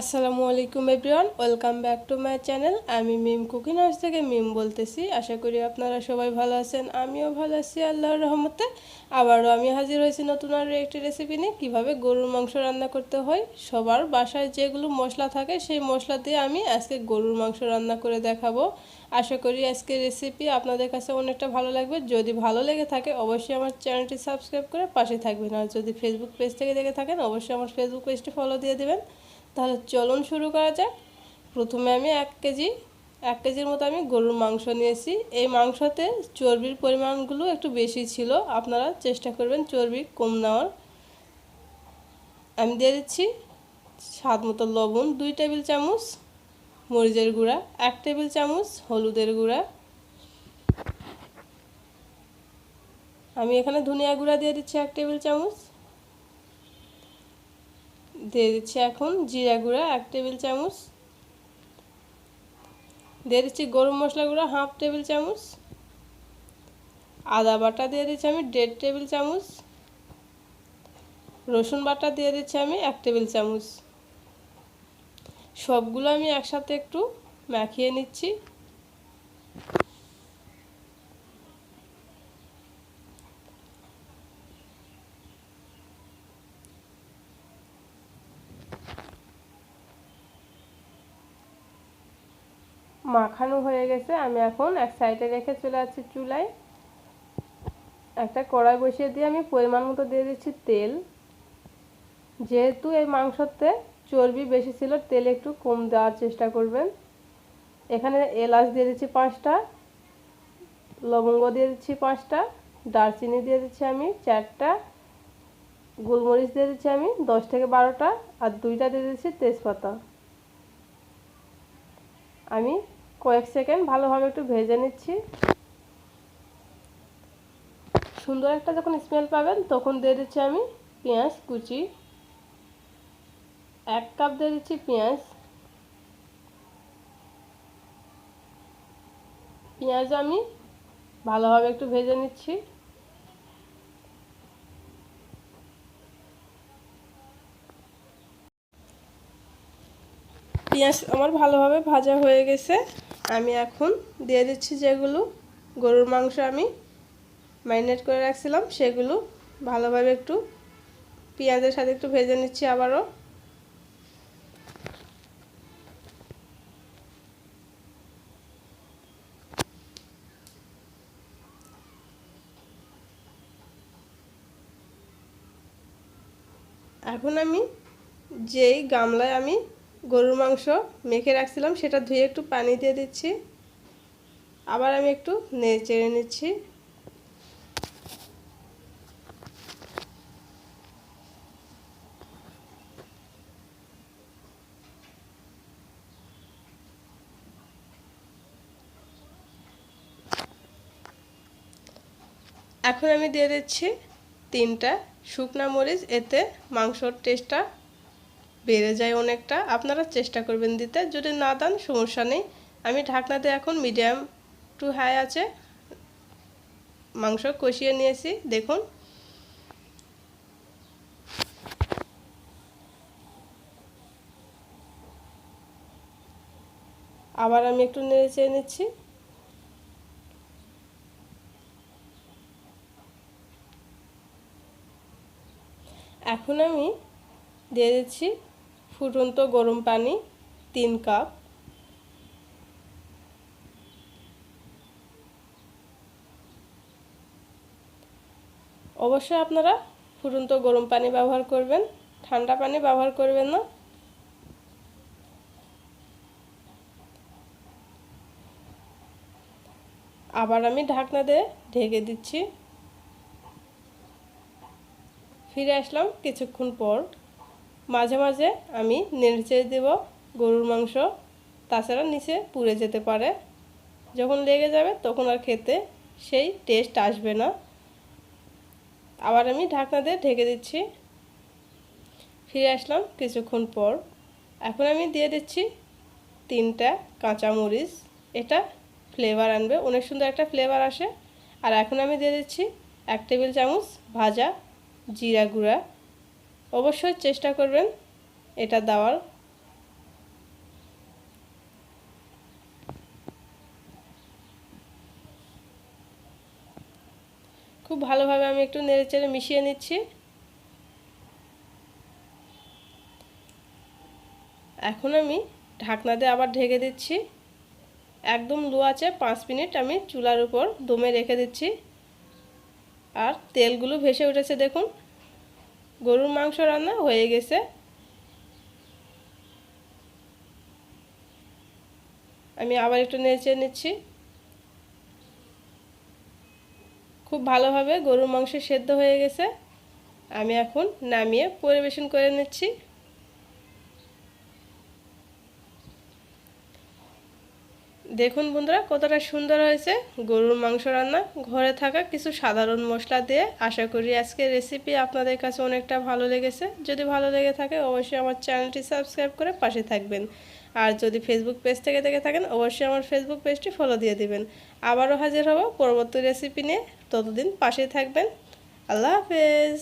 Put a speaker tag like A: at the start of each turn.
A: আসসালামু আলাইকুম everyone, welcome back to my channel. আমি মিম কুকিং হাউস থেকে মিম বলতেছি। আশা করি আপনারা সবাই ভালো আছেন, আমিও ভালো আছি, আল্লাহর রহমতে। আবারও আমি হাজির হয়েছি নতুন আরও একটি রেসিপি নিয়ে। কীভাবে গরুর মাংস রান্না করতে হয়, সবার বাসায় যেগুলো মশলা থাকে, সেই মশলা দিয়ে আমি আজকে গরুর মাংস রান্না করে দেখাবো। আশা করি আজকে রেসিপি আপনাদের কাছে অনেকটা ভালো লাগবে। যদি ভালো লেগে থাকে, অবশ্যই আমার চ্যানেলটি সাবস্ক্রাইব করে পাশে থাকবেন। আর যদি ফেসবুক পেজ থেকে দেখে থাকেন, অবশ্যই আমার ফেসবুক পেজটি ফলো দিয়ে দেবেন। তাহলে চলুন শুরু করা যাক। প্রথমে আমি এক কেজি, এক কেজির মতো আমি গরুর মাংস নিয়েছি। এই মাংসতে চর্বির পরিমাণগুলো একটু বেশি ছিল। আপনারা চেষ্টা করবেন চর্বি কম নেওয়ার। আমি দিয়ে দিচ্ছি স্বাদ মতো লবণ, দুই টেবিল চামচ মরিচের গুঁড়া, এক টেবিল চামচ হলুদের গুঁড়া। আমি এখানে ধনিয়া গুঁড়া দিয়ে দিচ্ছি এক টেবিল চামচ। দিয়ে দিচ্ছি এখন জিরা গুঁড়া, এক টেবিল চামচ। দিয়ে দিচ্ছি গরম মশলা গুঁড়া, হাফ টেবিল চামচ। আদা বাটা দিয়ে দিচ্ছি আমি দেড় টেবিল চামচ। রসুন বাটা দিয়ে দিচ্ছি আমি এক টেবিল চামচ। সবগুলো আমি একসাথে একটু মাখিয়ে নিচ্ছি। মাখানো হয়ে গেছে। আমি এখন এক সাইডে রেখে চলে আসছি চুলায়। একটা কড়াই বসিয়ে দিয়ে আমি পরিমাণ মতো দিয়ে দিচ্ছি তেল। যেহেতু এই মাংসতে চর্বি বেশি ছিল, তেল একটু কম দেওয়ার চেষ্টা করবেন। এখানে এলাচ দিয়ে দিচ্ছি পাঁচটা, লবঙ্গ দিয়ে দিচ্ছি পাঁচটা, দারচিনি দিয়ে দিচ্ছি আমি চারটা, গোলমরিচ দিয়ে দিচ্ছি আমি দশ থেকে বারোটা, আর দুইটা দিয়ে দিচ্ছি তেজপাতা। আমি কয়েক সেকেন্ড, ভালোভাবে একটু ভেজে নিচ্ছি। সুন্দর একটা যখন স্মেল পাবেন, তখন দিয়ে দিচ্ছি আমি পেঁয়াজ কুচি। এক কাপ দিয়ে দিচ্ছি পেঁয়াজ। পেঁয়াজ আমি ভালোভাবে একটু ভেজে নিচ্ছি। পেঁয়াজ আমার ভালোভাবে ভাজা হয়ে গেছে। আমি এখন দিয়ে দিচ্ছি যেগুলো গরুর মাংস আমি ম্যারিনেট করে রাখছিলাম, সেগুলো ভালোভাবে একটু পেঁয়াজের সাথে একটু ভেজে নিচ্ছি আবারও। এখন আমি যেই গামলায় আমি গরুর মাংস মেখে রাখছিলাম, সেটা ধুয়ে একটু পানি দিয়ে দিচ্ছি। আবার আমি একটু নেড়ে নিচ্ছি। এখন আমি দিয়ে দিচ্ছি তিনটা শুকনা মরিচ, এতে মাংসর টেস্টটা বেড়ে যায় অনেকটা, আপনারা চেষ্টা করবেন দিতে। যদি না দেন, সমস্যা নেই। আমি ঢাকনাতে এখন মিডিয়াম টু হাই আছে। মাংস কষিয়ে নিয়েছি, দেখুন। আবার আমি একটু নেড়ে চেয়ে নিচ্ছি। এখন আমি দিয়ে দিচ্ছি ফুটন্ত গরম পানি তিন কাপ। অবশ্যই আপনারা ফুটন্ত গরম পানি ব্যবহার করবেন, ঠান্ডা পানি ব্যবহার করবেন না। আবার আমি ঢাকনা দিয়ে ঢেকে দিচ্ছি। ফিরে আসলাম কিছুক্ষণ পর। মাঝে মাঝে আমি নেড়ে দেব, গরুর মাংস, তাছাড়া নিচে পুড়ে যেতে পারে। যখন লেগে যাবে তখন আর খেতে সেই টেস্ট আসবে না। আবার আমি ঢাকনা দিয়ে ঢেকে দিচ্ছি। ফিরে আসলাম কিছুক্ষণ পর। এখন আমি দিয়ে দিচ্ছি তিনটা কাঁচামরিচ। এটা ফ্লেভার আনবে, অনেক সুন্দর একটা ফ্লেভার আসে। আর এখন আমি দিয়ে দিচ্ছি এক টেবিল চামচ ভাজা জিরা গুঁড়া। অবশ্যই চেষ্টা করবেন এটা দেওয়ার। খুব ভালোভাবে আমি একটু নেড়ে চেড়ে মিশিয়ে নিচ্ছি। এখন আমি ঢাকনা দিয়ে আবার ঢেকে দিচ্ছি। একদম লো আছে, পাঁচ মিনিট আমি চুলার উপর দমে রেখে দিচ্ছি। আর তেলগুলো ভেসে উঠেছে, দেখুন। গরুর মাংস রান্না হয়ে গেছে। আমি আবার একটু নেচে নিচ্ছি। খুব ভালোভাবে গরুর মাংস সেদ্ধ হয়ে গেছে। আমি এখন নামিয়ে পরিবেশন করে নিচ্ছি। দেখুন বন্ধুরা, কতটা সুন্দর হয়েছে। গরুর মাংস রান্না, ঘরে থাকা কিছু সাধারণ মশলা দিয়ে আশা করি আজকে রেসিপি আপনাদের কাছে অনেকটা ভালো লেগেছে। যদি ভালো লেগে থাকে, অবশ্যই আমার চ্যানেলটি সাবস্ক্রাইব করে পাশে থাকবেন। আর যদি ফেসবুক পেজ থেকে দেখে থাকেন, অবশ্যই আমার ফেসবুক পেজটি ফলো দিয়ে দিবেন। আবারও হাজির হব পরবর্তী রেসিপি নিয়ে। ততদিন পাশেই থাকবেন। আল্লাহ হাফেজ।